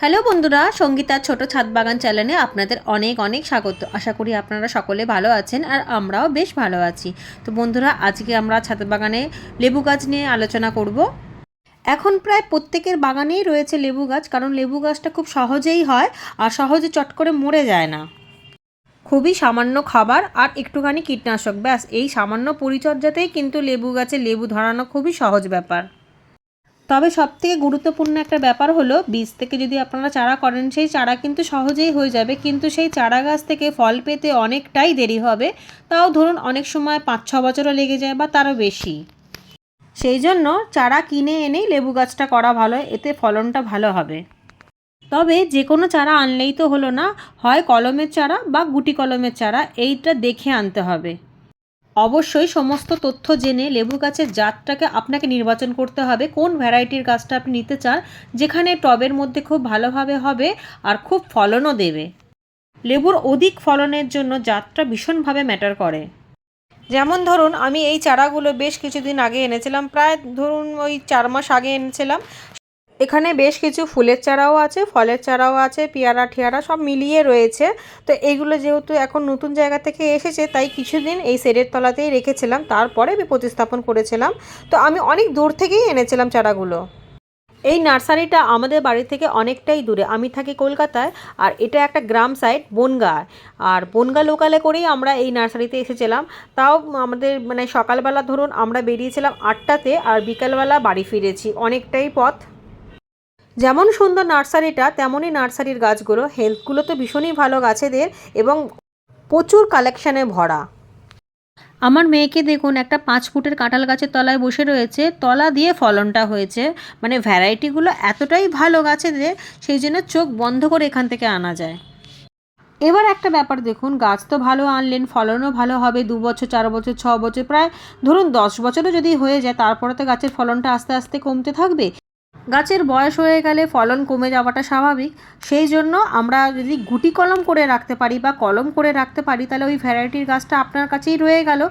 Hello বন্ধুরা সঙ্গীতার ছোট ছাদ বাগান চ্যানেলে আপনাদের অনেক অনেক স্বাগত। আশা করি আপনারা সকলে ভালো আছেন আর আমরাও বেশ ভালো আছি। তো বন্ধুরা, আজকে আমরা ছাদ বাগানে লেবু গাছ নিয়ে আলোচনা করব। এখন প্রায় প্রত্যেকের বাগানেই রয়েছে লেবু গাছ, কারণ লেবু গাছটা খুব সহজেই হয় আর সহজে চট করে মরে যায় না। খুবই সামান্য খাবার আর একটুখানি কীটনাশক, ব্যাস। এই সামান্য পরিচর্যাতেই কিন্তু লেবু গাছে লেবু ধরানো খুবই সহজ ব্যাপার। তবে সবথেকে গুরুত্বপূর্ণ একটা ব্যাপার হলো, বীজ থেকে যদি আপনারা চারা করেন, সেই চারা কিন্তু সহজেই হয়ে যাবে। কিন্তু সেই চারা গাছ থেকে ফল পেতে অনেকটাই দেরি হবে। তাও ধরুন অনেক সময় পাঁচ ছ বছরও লেগে যায় বা তারও বেশি। সেই জন্য চারা কিনে এনেই লেবু গাছটা করা ভালো, এতে ফলনটা ভালো হবে। তবে যে কোনো চারা আনলেই তো হলো না, হয় কলমের চারা বা গুটি কলমের চারা, এইটা দেখে আনতে হবে। অবশ্যই সমস্ত তথ্য জেনে লেবু গাছের জাতটাকে আপনাকে নির্বাচন করতে হবে, কোন ভ্যারাইটির গাছটা আপনি নিতে চান, যেখানে টবের মধ্যে খুব ভালোভাবে হবে আর খুব ফলনও দেবে। লেবুর অধিক ফলনের জন্য জাতটা ভীষণভাবে ম্যাটার করে। যেমন ধরুন, আমি এই চারাগুলো বেশ কিছুদিন আগে এনেছিলাম, প্রায় ধরুন ওই চার মাস আগে এনেছিলাম। এখানে বেশ কিছু ফুলের চারাও আছে, ফলের চারাও আছে, পেয়ারা, ঠিয়ারা সব মিলিয়ে রয়েছে। তো এইগুলো যেহেতু এখন নতুন জায়গা থেকে এসেছে, তাই কিছুদিন এই সেডের তলাতেই রেখেছিলাম, তারপরে আমি প্রতিস্থাপন করেছিলাম। তো আমি অনেক দূর থেকেই এনেছিলাম চারাগুলো। এই নার্সারিটা আমাদের বাড়ি থেকে অনেকটাই দূরে। আমি থাকি কলকাতায়, আর এটা একটা গ্রাম সাইড, বনগা। আর বনগা লোকালে করেই আমরা এই নার্সারিতে এসেছিলাম। তাও আমাদের মানে সকালবেলা ধরুন আমরা বেরিয়েছিলাম আটটাতে, আর বিকালবেলা বাড়ি ফিরেছি। অনেকটাই পথ। যেমন সুন্দর নার্সারিটা, তেমনই নার্সারির গাছগুলো। হেলথগুলো তো ভীষণই ভালো গাছেদের এবং প্রচুর কালেকশানে ভরা। আমার মেয়েকে দেখুন, একটা পাঁচ ফুটের কাঁঠাল গাছের তলায় বসে রয়েছে। তলা দিয়ে ফলনটা হয়েছে। মানে ভ্যারাইটিগুলো এতটাই ভালো গাছেদের, সেই জন্য চোখ বন্ধ করে এখান থেকে আনা যায়। এবার একটা ব্যাপার দেখুন, গাছ তো ভালো আনলেন, ফলনও ভালো হবে, দু বছর, চার বছর, ছ বছর, প্রায় ধরুন দশ বছরও যদি হয়ে যায়, তারপরে তো গাছের ফলনটা আস্তে আস্তে কমতে থাকবে। গাছের বয়স হয়ে গেলে ফলন কমে যাওয়াটা স্বাভাবিক। সেই জন্য আমরা যদি গুটি কলম করে রাখতে পারি বা কলম করে রাখতে পারি, তাহলে ওই ভ্যারাইটির গাছটা আপনার কাছেই রয়ে গেল।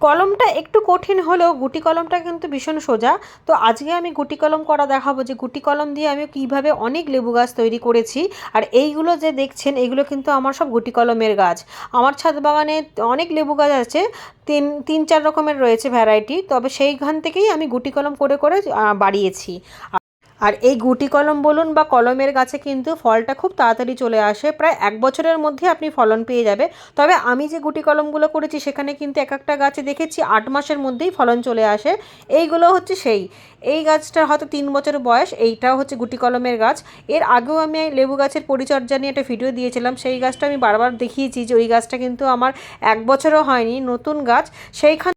কলমটা একটু কঠিন হলেও গুটি কলমটা কিন্তু ভীষণ সোজা। তো আজকে আমি গুটি কলম করা দেখাবো যে গুটি কলম দিয়ে আমি কীভাবে অনেক লেবু গাছ তৈরি করেছি। আর এইগুলো যে দেখছেন এইগুলো কিন্তু আমার সব গুটি কলমের গাছ। আমার ছাদ বাগানে অনেক লেবু গাছ আছে, তিন তিন, চার রকমের রয়েছে ভ্যারাইটি। তবে সেইখান থেকেই আমি গুটি কলম করে করে বাড়িয়েছি। আর এই গুটি কলম বলুন বা কলমের গাছে কিন্তু ফলটা খুব তাড়াতাড়ি চলে আসে। প্রায় এক বছরের মধ্যে আপনি ফলন পেয়ে যাবে। তবে আমি যে গুটি কলমগুলো করেছি, সেখানে কিন্তু এক একটা গাছে দেখেছি, আট মাসের মধ্যেই ফলন চলে আসে। এইগুলো হচ্ছে সেই। এই গাছটা হয়তো তিন বছর বয়স, এইটাও হচ্ছে গুটি কলমের গাছ। এর আগেও আমি লেবু গাছের পরিচর্যা নিয়ে একটা ভিডিও দিয়েছিলাম। সেই গাছটা আমি বারবার দেখিয়েছি যে ওই গাছটা কিন্তু আমার এক বছরও হয়নি, নতুন গাছ। সেইখান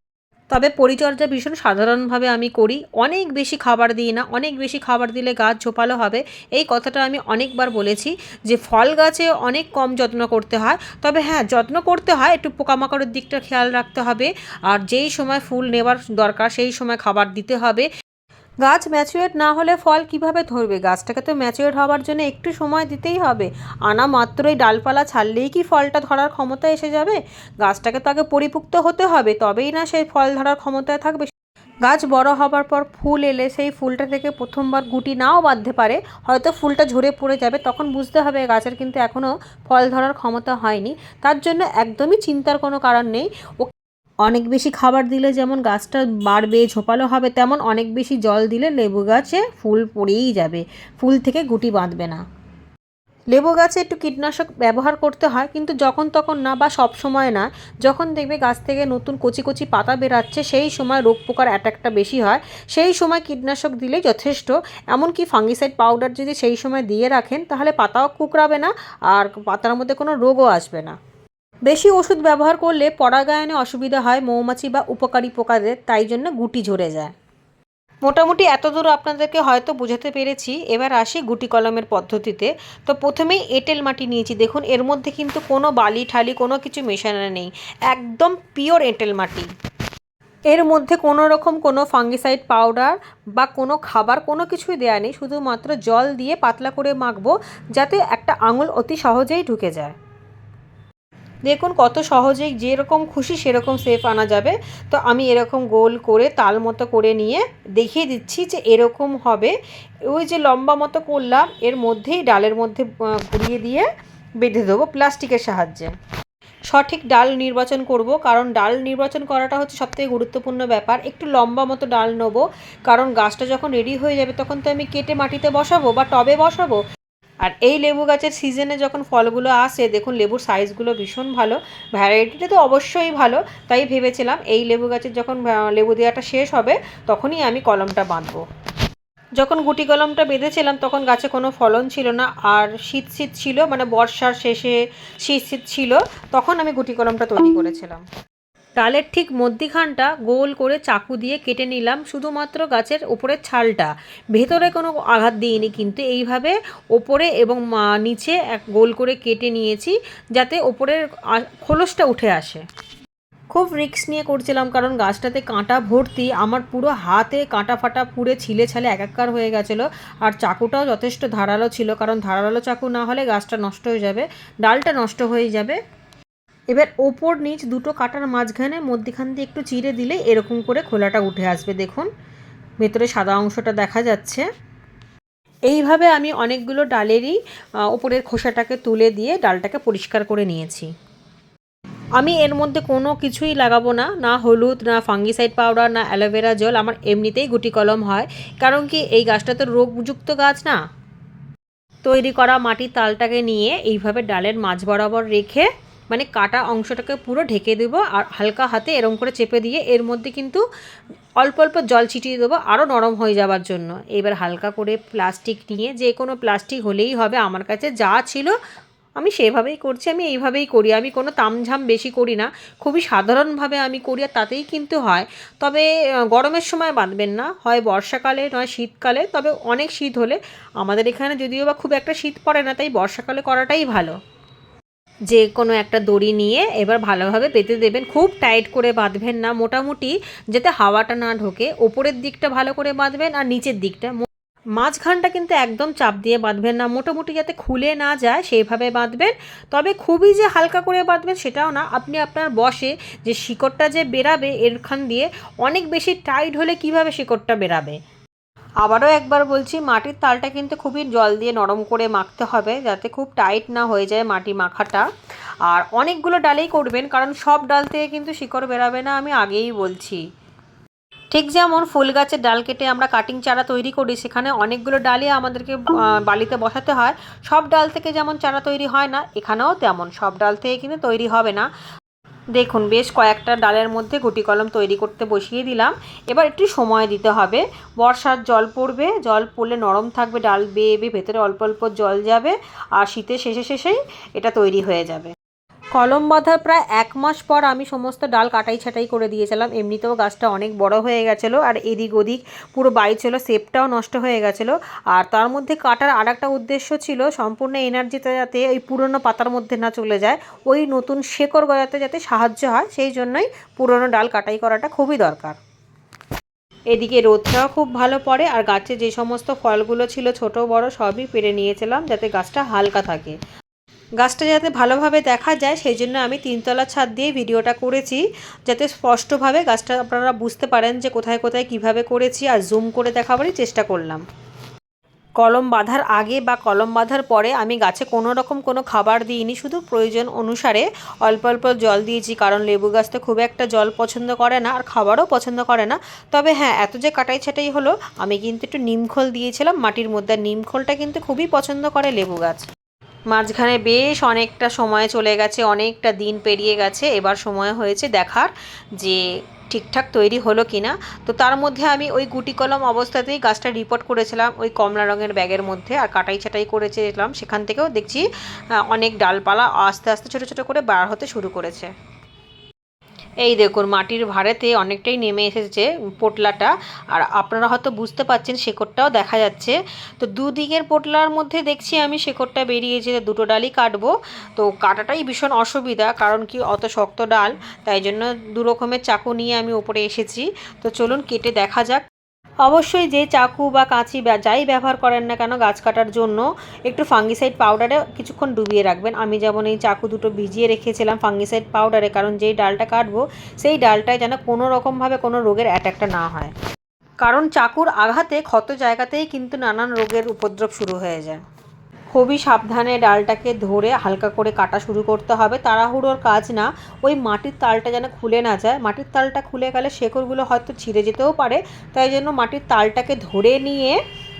তবে পরিচর্যা ভীষণ সাধারণভাবে আমি করি। অনেক বেশি খাবার দিই না, অনেক বেশি খাবার দিলে গাছ ঝোপালো হবে। এই কথাটা আমি অনেকবার বলেছি যে ফল গাছে অনেক কম যত্ন করতে হয়। তবে হ্যাঁ যত্ন করতে হয়, একটু পোকামাকড়ের দিকটা খেয়াল রাখতে হবে। আর যেই সময় ফুল নেবার দরকার, সেই সময় খাবার দিতে হবে। গাছ ম্যাচুয়েট না হলে ফল কীভাবে ধরবে? গাছটাকে তো ম্যাচুয়েট হওয়ার জন্য একটু সময় দিতেই হবে। আনা মাত্রই ডালপালা ছাড়লেই কি ফলটা ধরার ক্ষমতা এসে যাবে? গাছটাকে তো আগে পরিপুক্ত হতে হবে, তবেই না সেই ফল ধরার ক্ষমতায় থাকবে। গাছ বড় হবার পর ফুল এলে সেই ফুলটা থেকে প্রথমবার গুটি নাও বাঁধতে পারে। হয়তো ফুলটা ঝরে পড়ে যাবে, তখন বুঝতে হবে গাছের কিন্তু এখনও ফল ধরার ক্ষমতা হয়নি। তার জন্য একদমই চিন্তার কোনো কারণ নেই। অনেক বেশি খাবার দিলে যেমন গাছটা বাড়বে, ঝোপালো হবে, তেমন অনেক বেশি জল দিলে লেবু গাছে ফুল পড়েই যাবে। ফুল থেকে গুটি বাঁধবে না। লেবু গাছে একটু কীটনাশক ব্যবহার করতে হয়, কিন্তু যখন তখন না বা সব সময় না। যখন দেখবে গাছ থেকে নতুন কচি কচি পাতা বেরাচ্ছে, সেই সময় রোগ পোকার অ্যাটাকটা বেশি হয়। সেই সময় কীটনাশক দিলেই যথেষ্ট। এমনকি ফাঙ্গিসাইড পাউডার যদি সেই সময় দিয়ে রাখেন, তাহলে পাতাও কুকড়াবে না আর পাতার মধ্যে কোনো রোগও আসবে না। বেশি ওষুধ ব্যবহার করলে পরাগায়নে অসুবিধা হয়, মৌমাছি বা উপকারী পোকাদের, তাই জন্য গুটি ঝরে যায়। মোটামুটি এত দূর আপনাদেরকে হয়তো বোঝাতে পেরেছি, এবার আসি গুটি কলমের পদ্ধতিতে। তো প্রথমেই এঁটেল মাটি নিয়েছি, দেখুন এর মধ্যে কিন্তু কোনো বালি ঠালি কোনো কিছু মেশানো নেই, একদম পিওর এঁটেল মাটি। এর মধ্যে কোনো রকম কোনো ফাঙ্গিসাইড পাউডার বা কোনো খাবার কোনো কিছুই দেওয়া নেই, শুধুমাত্র জল দিয়ে পাতলা করে মাখবো, যাতে একটা আঙুল অতি সহজেই ঢুকে যায়। দেখুন কত সহজেই যেরকম খুশি সেরকম শেপ আনা যাবে। তো আমি এরকম গোল করে তাল মতো করে নিয়ে দেখিয়ে দিচ্ছি যে এরকম হবে। ওই যে লম্বা মতো করলাম, এর মধ্যেই ডালের মধ্যে ঘুরিয়ে দিয়ে বেঁধে দেবো প্লাস্টিকের সাহায্যে। সঠিক ডাল নির্বাচন করব, কারণ ডাল নির্বাচন করাটা হচ্ছে সবথেকে গুরুত্বপূর্ণ ব্যাপার। একটু লম্বা মতো ডাল নেব, কারণ গাছটা যখন রেডি হয়ে যাবে তখন তো আমি কেটে মাটিতে বসাবো বা টবে বসাবো। আর এই লেবু গাছের সিজনে যখন ফলগুলো আসে, দেখুন লেবুর সাইজগুলো ভীষণ ভালো। ভ্যারাইটিটা তো অবশ্যই ভালো, তাই ভেবেছিলাম এই লেবু গাছের যখন লেবু দেওয়াটা শেষ হবে, তখনই আমি কলমটা বাঁধবো। যখন গুটি কলমটা বেঁধেছিলাম, তখন গাছে কোনো ফলন ছিল না, আর শীত শীত ছিল মানে বর্ষার শেষে শীত শীত ছিল, তখন আমি গুটি কলমটা তৈরি করেছিলাম। ডালের ঠিক মধ্যিখানটা গোল করে চাকু দিয়ে কেটে নিলাম, শুধুমাত্র গাছের ওপরের ছালটা। ভেতরে কোনো আঘাত দিইনি কিন্তু এইভাবে ওপরে এবং নিচে এক গোল করে কেটে নিয়েছি যাতে ওপরের খোলসটা উঠে আসে। খুব রিস্ক নিয়ে করছিলাম কারণ গাছটাতে কাঁটা ভর্তি, আমার পুরো হাতে কাঁটা ফাটা পুড়ে ছিলে ছালে একাকার হয়ে গেছিল আর চাকুটাও যথেষ্ট ধারালো ছিল কারণ ধারালো চাকু না হলে গাছটা নষ্ট হয়ে যাবে, ডালটা নষ্ট হয়ে যাবে। এবার ওপর নিচ দুটো কাটার মাঝখানে মধ্যিখান দিয়ে একটু চিড়ে দিলে এরকম করে খোলাটা উঠে আসবে, দেখুন। ভেতরে সাদা অংশটা দেখা যাচ্ছে। এইভাবে আমি অনেকগুলো ডালেরই ওপরের খোসাটাকে তুলে দিয়ে ডালটাকে পরিষ্কার করে নিয়েছি। আমি এর মধ্যে কোনো কিছুই লাগাবো না না হলুদ, না ফাঙ্গিসাইড পাউডার, না অ্যালোভেরা জল, আমার এমনিতেই গুটি কলম হয়। কারণ কি, এই গাছটা তো রোগযুক্ত গাছ না? তৈরি করা মাটির তালটাকে নিয়ে এইভাবে ডালের মাঝ বরাবর রেখে মানে কাটা অংশটাকে পুরো ঢেকে দেবো আর হালকা হাতে এরম করে চেপে দিয়ে এর মধ্যে কিন্তু অল্প অল্প জল ছিটিয়ে দেবো আরও নরম হয়ে যাওয়ার জন্য। এবার হালকা করে প্লাস্টিক নিয়ে যে কোনো প্লাস্টিক হলেই হবে। আমার কাছে যা ছিল আমি সেভাবেই করছি, আমি এইভাবেই করি। আমি কোনো তামঝাম বেশি করি না। খুবই সাধারণভাবে আমি করি আর তাতেই কিন্তু হয়। তবে গরমের সময় বাঁধবেন না। হয় বর্ষাকালে, নয় শীতকালে। তবে অনেক শীত হলে আমাদের এখানে যদিও বা খুব একটা শীত পড়ে না, তাই বর্ষাকালে করাটাই ভালো। যে কোনো একটা দড়ি নিয়ে এবার ভালোভাবে পেতে দেবেন। খুব টাইট করে বাঁধবেন না, মোটামুটি যাতে হাওয়াটা না ঢোকে। ওপরের দিকটা ভালো করে বাঁধবেন আর নিচের দিকটা। মাঝখানটা কিন্তু একদম চাপ দিয়ে বাঁধবেন না। মোটামুটি যাতে খুলে না যায় সেইভাবে বাঁধবেন। তবে খুবই যে হালকা করে বাঁধবেন সেটাও না। আপনি আপনার বসে যে শিকড়টা যে বেরাবে এরখান দিয়ে, অনেক বেশি টাইট হলে কীভাবে শিকড়টা বেরাবে? আবারও একবার বলছি, মাটির তালটা কিন্তু খুবই জল দিয়ে নরম করে মাখতে হবে যাতে খুব টাইট না হয়ে যায় মাটি মাখাটা। আর অনেকগুলো ডালেই করবেন, কারণ সব ডাল থেকে কিন্তু শিকড় বেরাবে না, আমি আগেই বলছি। ঠিক যেমন ফুল গাছের ডাল কেটে আমরা কাটিং চারা তৈরি করি, সেখানে অনেকগুলো ডালই আমাদেরকে বালিতে বসাতে হয়। সব ডাল থেকে যেমন চারা তৈরি হয় না, এখানেও তেমন, সব ডাল থেকে কিন্তু তৈরি হবে না। দেখুন, বেশ কয়েকটা ডালের মধ্যে গুটি কলম তৈরি করতে বসিয়ে দিলাম। এবার একটু সময় দিতে হবে। বর্ষার জল পড়বে, জল পড়লে নরম থাকবে, ডাল বেয়ে বেয়ে ভেতরে অল্প অল্প জল যাবে, আর শীতের শেষে শেষেই এটা তৈরি হয়ে যাবে। কলম বাঁধার প্রায় এক মাস পর আমি সমস্ত ডাল কাটাই ছাটাই করে দিয়েছিলাম। এমনিতেও গাছটা অনেক বড় হয়ে গেছিল আর এদিক ওদিক পুরো বাই ছিল সেপটাও নষ্ট হয়ে গেছিল। আর তার মধ্যে কাটার আর একটা উদ্দেশ্য ছিল সম্পূর্ণ এনার্জিটা যাতে ওই পুরনো পাতার মধ্যে না চলে যায়, ওই নতুন শেকড় গজাতে যাতে সাহায্য হয়, সেই জন্যই পুরনো ডাল কাটাই করাটা খুবই দরকার। এদিকে রোদটাও খুব ভালো পড়ে আর গাছে যে সমস্ত ফলগুলো ছিল, ছোট বড় সবই পেরে নিয়েছিলাম যাতে গাছটা হালকা থাকে। গাছটা যাতে ভালোভাবে দেখা যায়, সেই জন্য আমি তিনতলা ছাদ দিয়ে ভিডিওটা করেছি, যাতে স্পষ্টভাবে গাছটা আপনারা বুঝতে পারেন যে কোথায় কোথায় কীভাবে করেছি আর জুম করে দেখাবারই চেষ্টা করলাম। কলম বাঁধার আগে বা কলম বাঁধার পরে আমি গাছে কোনো রকম কোনো খাবার দিইনি, শুধু প্রয়োজন অনুসারে অল্প অল্প জল দিয়েছি, কারণ লেবু গাছ তো খুব একটা জল পছন্দ করে না আর খাবারও পছন্দ করে না। তবে হ্যাঁ এত যে কাটাই ছাটাই হলো, আমি কিন্তু একটু নিমখোল দিয়েছিলাম, মাটির মধ্যে নিমখোলটা কিন্তু খুবই পছন্দ করে লেবু গাছ। মাঝখানে বেশ অনেকটা সময় চলে গেছে, অনেকটা দিন পেরিয়ে গেছে। এবার সময় হয়েছে দেখার যে ঠিকঠাক তৈরি হলো কি না তো তার মধ্যে আমি ওই গুটি কলম অবস্থাতেই গাছটা রিপোর্ট করেছিলাম, ওই কমলা রঙের ব্যাগের মধ্যে আর কাটাই ছাটাই করেছিলাম। সেখান থেকেও দেখছি অনেক ডালপালা আস্তে আস্তে ছোটো ছোটো করে বার হতে শুরু করেছে। এই দেখুন, মাটির ভাড়েতে অনেকটাই নেমে এসেছে পোটলাটা। আর আপনারা হয়তো বুঝতে পারছেন শেকড়টাও দেখা যাচ্ছে। তো দুদিকের পোটলার মধ্যে দেখছি আমি শেকড়টা বেরিয়েছে দুটো ডালই কাটবো। তো কাটাটাই ভীষণ অসুবিধা, কারণ কি অত শক্ত ডাল, তাই জন্য দু রকমের চাকু নিয়ে আমি ওপরে এসেছি। তো চলুন কেটে দেখা যাক। অবশ্যই যে চাকু বা কাঁচি যাই ব্যবহার করেন না কেন গাছ কাটার জন্য একটু ফাঙ্গিসাইড পাউডারে কিছুক্ষণ ডুবিয়ে রাখবেন। আমি যেমন এই চাকু দুটো ভিজিয়ে রেখেছিলাম ফাঙ্গিসাইড পাউডারে কারণ যেই ডালটা কাটবো, সেই ডালটায় যেন কোনো রকমভাবে কোনো রোগের অ্যাট্যাকটা না হয়। কারণ চাকুর আঘাতে ক্ষত জায়গাতেই কিন্তু নানান রোগের উপদ্রব শুরু হয়ে যায়। খুবই সাবধানে ডালটাকে ধরে হালকা করে কাটা শুরু করতে হবে। তাড়াহুড়োর কাজ না, ওই মাটির তালটা যেন খুলে না যায়। মাটির তালটা খুলে গেলে শেকড়গুলো হয়তো ছিঁড়ে যেতেও পারে, তাই জন্য মাটির তালটাকে ধরে নিয়ে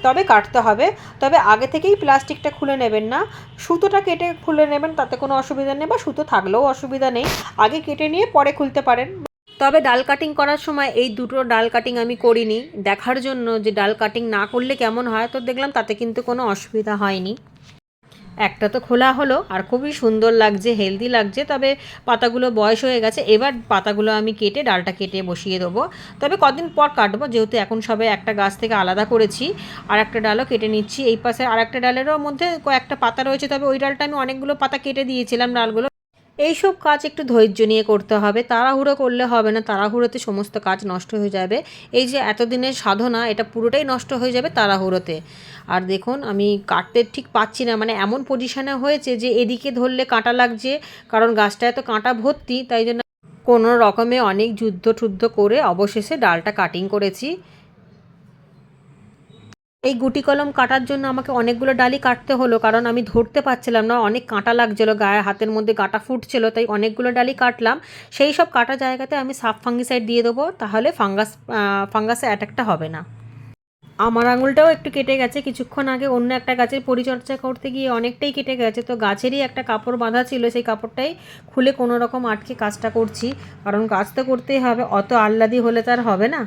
তবে কাটতে হবে। তবে আগে থেকেই প্লাস্টিকটা খুলে নেবেন না। সুতোটা কেটে খুলে নেবেন, তাতে কোনো অসুবিধা নেই বা সুতো থাকলেও অসুবিধা নেই। আগে কেটে নিয়ে পরে খুলতে পারেন। তবে ডাল কাটিং করার সময় এই দুটো ডাল কাটিং আমি করিনি। দেখার জন্য যে ডাল কাটিং না করলে কেমন হয় তো দেখলাম তাতে কিন্তু কোনো অসুবিধা হয়নি। একটা তো খোলা হলো আর খুবই সুন্দর লাগছে হেলদি লাগছে, তবে পাতাগুলো বয়স হয়ে গেছে। এবার পাতাগুলো আমি কেটে ডালটা কেটে বসিয়ে দেবো। তবে কদিন পর কাটবো, যেহেতু এখন সবে একটা গাছ থেকে আলাদা করেছি আর একটা ডালও কেটে নিচ্ছি। এই পাশে আর একটা ডালেরও মধ্যে কয়েকটা পাতা রয়েছে, তবে ওই ডালটা আমি অনেকগুলো পাতা কেটে দিয়েছিলাম ডালগুলো। এইসব কাজ একটু ধৈর্য নিয়ে করতে হবে। তাড়াহুড়ো করলে হবে না, তাড়াহুড়োতে সমস্ত কাজ নষ্ট হয়ে যাবে। এই যে এতদিনের সাধনা, এটা পুরোটাই নষ্ট হয়ে যাবে তাড়াহুড়োতে। আর দেখুন, আমি কাটতে ঠিক পাচ্ছি না মানে এমন পজিশানে হয়েছে যে এদিকে ধরলে কাঁটা লাগছে, কারণ গাছটায় তো কাঁটা ভর্তি, তাই জন্য কোনো রকমে অনেক যুদ্ধ টুদ্ধ করে অবশেষে ডালটা কাটিং করেছি। এই গুটি কলম কাটার জন্য আমাকে অনেকগুলো ডালি কাটতে হলো, কারণ আমি ধরতে পারছিলাম না, অনেক কাঁটা লাগছিল, গায়ে হাতের মধ্যে কাঁটা ফুটছিল, তাই অনেকগুলো ডালি কাটলাম। সেই সব কাটা জায়গাতে আমি সাফ ফাঙ্গিসাইড দিয়ে দেবো, তাহলে ফাঙ্গাস ফাঙ্গাসে অ্যাটাকটা হবে না। আমার আঙুলটাও একটু কেটে গেছে, কিছুক্ষণ আগে অন্য একটা গাছের পরিচর্যা করতে গিয়ে অনেকটাই কেটে গেছে, তো গাছেরই একটা কাপড় বাঁধা ছিল, সেই কাপড়টাই খুলে কোনো রকম আটকে কাজটা করছি, কারণ কাজ তো করতেই হবে, অত আহ্লাদি হলে তার হবে না।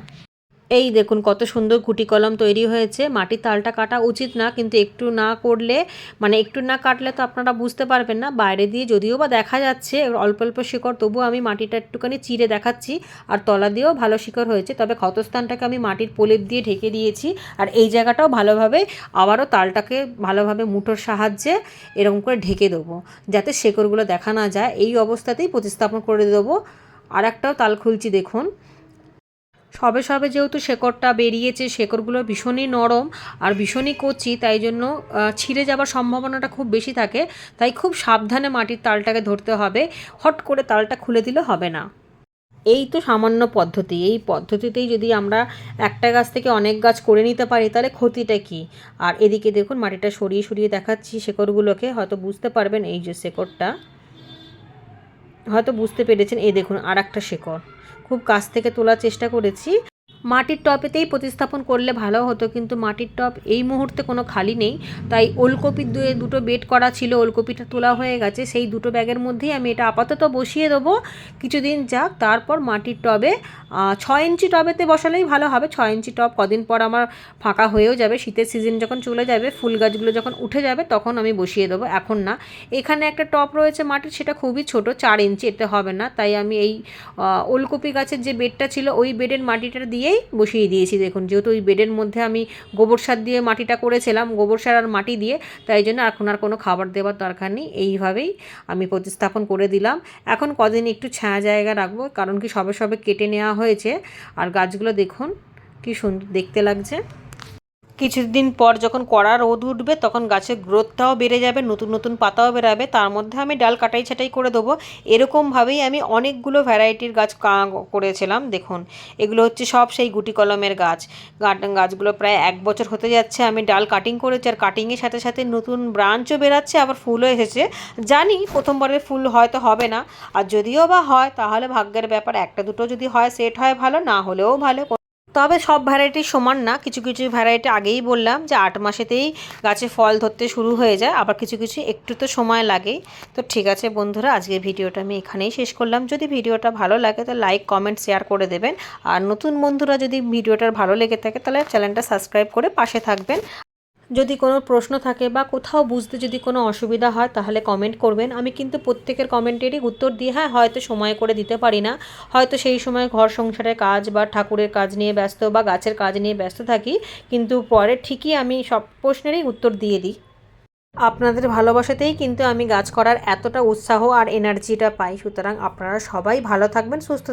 এই দেখুন, কত সুন্দর গুটি কলম তৈরি হয়েছে। মাটির তালটা কাটা উচিত না, কিন্তু একটু না করলে মানে একটু না কাটলে তো আপনারা বুঝতে পারবেন না। বাইরে দিয়ে যদিও বা দেখা যাচ্ছে, অল্প অল্প শিকড় তবুও আমি মাটিটা একটুখানি চিরে দেখাচ্ছি আর তলা দিয়েও ভালো শিকড় হয়েছে। তবে ক্ষতস্থানটাকে আমি মাটির প্রলেপ দিয়ে ঢেকে দিয়েছি আর এই জায়গাটাও ভালোভাবে আবারও তালটাকে ভালোভাবে মুঠোর সাহায্যে এরকম করে ঢেকে দেবো, যাতে শেকড়গুলো দেখা না যায়। এই অবস্থাতেই প্রতিস্থাপন করে দেবো। আর একটাও তাল খুলছি, দেখুন। সবে সবে যেহেতু শেকড়টা বেরিয়েছে, শেকড়গুলো ভীষণই নরম আর ভীষণই কচি, তাই জন্য ছিঁড়ে যাওয়ার সম্ভাবনাটা খুব বেশি থাকে। তাই খুব সাবধানে মাটির তালটাকে ধরতে হবে। হট করে তালটা খুলে দিলে হবে না। এই তো সামান্য পদ্ধতি। এই পদ্ধতিতেই যদি আমরা একটা গাছ থেকে অনেক গাছ করে নিতে পারি, তাহলে ক্ষতিটা কী? আর এদিকে দেখুন, মাটিটা সরিয়ে সরিয়ে দেখাচ্ছি শেকড়গুলোকে। হয়তো বুঝতে পারবেন এই যে শেকড়টা। হয়তো বুঝতে পেরেছেন। এই দেখুন আর একটা শেকড়। খুব কাছ থেকে তোলার চেষ্টা করেছি। মাটির টপেতেই প্রতিস্থাপন করলে ভালো হতো, কিন্তু মাটির টপ এই মুহূর্তে কোনো খালি নেই। তাই ওলকপির দুটো বেড করা ছিল, ওলকপিটা তোলা হয়ে গেছে। সেই দুটো ব্যাগের মধ্যেই আমি এটা আপাতত বসিয়ে দেবো। কিছুদিন যাক, তারপর মাটির টবে ছয় ইঞ্চি টবেতে বসালেই ভালো হবে। ছয় ইঞ্চি টব কদিন পর আমার ফাঁকা হয়েও যাবে। শীতের সিজন যখন চলে যাবে, ফুল গাছগুলো যখন উঠে যাবে, তখন আমি বসিয়ে দেবো। এখন না, এখানে একটা টপ রয়েছে মাটির, সেটা খুবই ছোট, চার ইঞ্চি, এতে হবে না। তাই আমি এই ওলকপি গাছের যে বেডটা ছিল, ওই বেডের মাটিটা দিয়ে দিয়েই বসিয়ে দিয়েছি। দেখুন, যেহেতু ওই বেডের মধ্যে আমি গোবর সার দিয়ে মাটিটা করেছিলাম, গোবর সার আর মাটি দিয়ে, তাই জন্য এখন আর কোনো খাবার দেওয়ার দরকার নেই। এইভাবেই আমি প্রতিস্থাপন করে দিলাম। এখন কদিন একটু ছায়া জায়গা রাখব, কারণ কি সবে সবে কেটে নেওয়া হয়েছে। আর গাছগুলো দেখুন, কি সুন্দর দেখতে লাগছে। কিছুদিন পর যখন কড়া রোদ উঠবে, তখন গাছের গ্রোথটাও বেড়ে যাবে, নতুন নতুন পাতাও বেরাবে। তার মধ্যে আমি ডাল কাটাই ছাটাই করে দেবো। এরকমভাবেই আমি অনেকগুলো ভ্যারাইটির গাছ করেছিলাম, দেখুন। এগুলো হচ্ছে সব সেই গুটি কলমের গাছ। গাছগুলো প্রায় এক বছর হতে যাচ্ছে, আমি ডাল কাটিং করেছি আর কাটিংয়ের সাথে সাথে নতুন ব্রাঞ্চও বেরাচ্ছে, আবার ফুলও এসেছে। জানি প্রথমবারের ফুল হয়তো হবে না, আর যদিও বা হয়, তাহলে ভাগ্যের ব্যাপার, একটা দুটো যদি হয়, সেট হয় ভালো, না হলেও ভালো। তবে সব ভ্যারাইটি সমান না। কিছু কিছু ভ্যারাইটি আগেই বললাম যে আট মাসেতেই গাছে ফল ধরতে শুরু হয়ে যায়, আবার কিছু কিছু একটু তো সময় লাগে। তো ঠিক আছে বন্ধুরা, আজকের ভিডিওটা আমি এখানেই শেষ করলাম। যদি ভিডিওটা ভালো লাগে তো লাইক কমেন্ট শেয়ার করে দেবেন। আর নতুন বন্ধুরা যদি ভিডিওটার ভালো লেগে থাকে তাহলে চ্যানেলটা সাবস্ক্রাইব করে পাশে থাকবেন। যদি কোনো প্রশ্ন থাকে বা কোথাও বুঝতে যদি কোনো অসুবিধা হয়, তাহলে কমেন্ট করবেন। আমি কিন্তু প্রত্যেকের কমেন্টেরই উত্তর দিই হ্যাঁ হয়তো সময় করে দিতে পারি না। হয়তো সেই সময় ঘর সংসারের কাজ বা ঠাকুরের কাজ নিয়ে ব্যস্ত বা গাছের কাজ নিয়ে ব্যস্ত থাকি, কিন্তু পরে ঠিকই আমি সব প্রশ্নেরই উত্তর দিয়ে দিই। আপনাদের ভালোবাসাতেই কিন্তু আমি গাছ করার এতটা উৎসাহ আর এনার্জিটা পাই। সুতরাং আপনারা সবাই ভালো থাকবেন, সুস্থ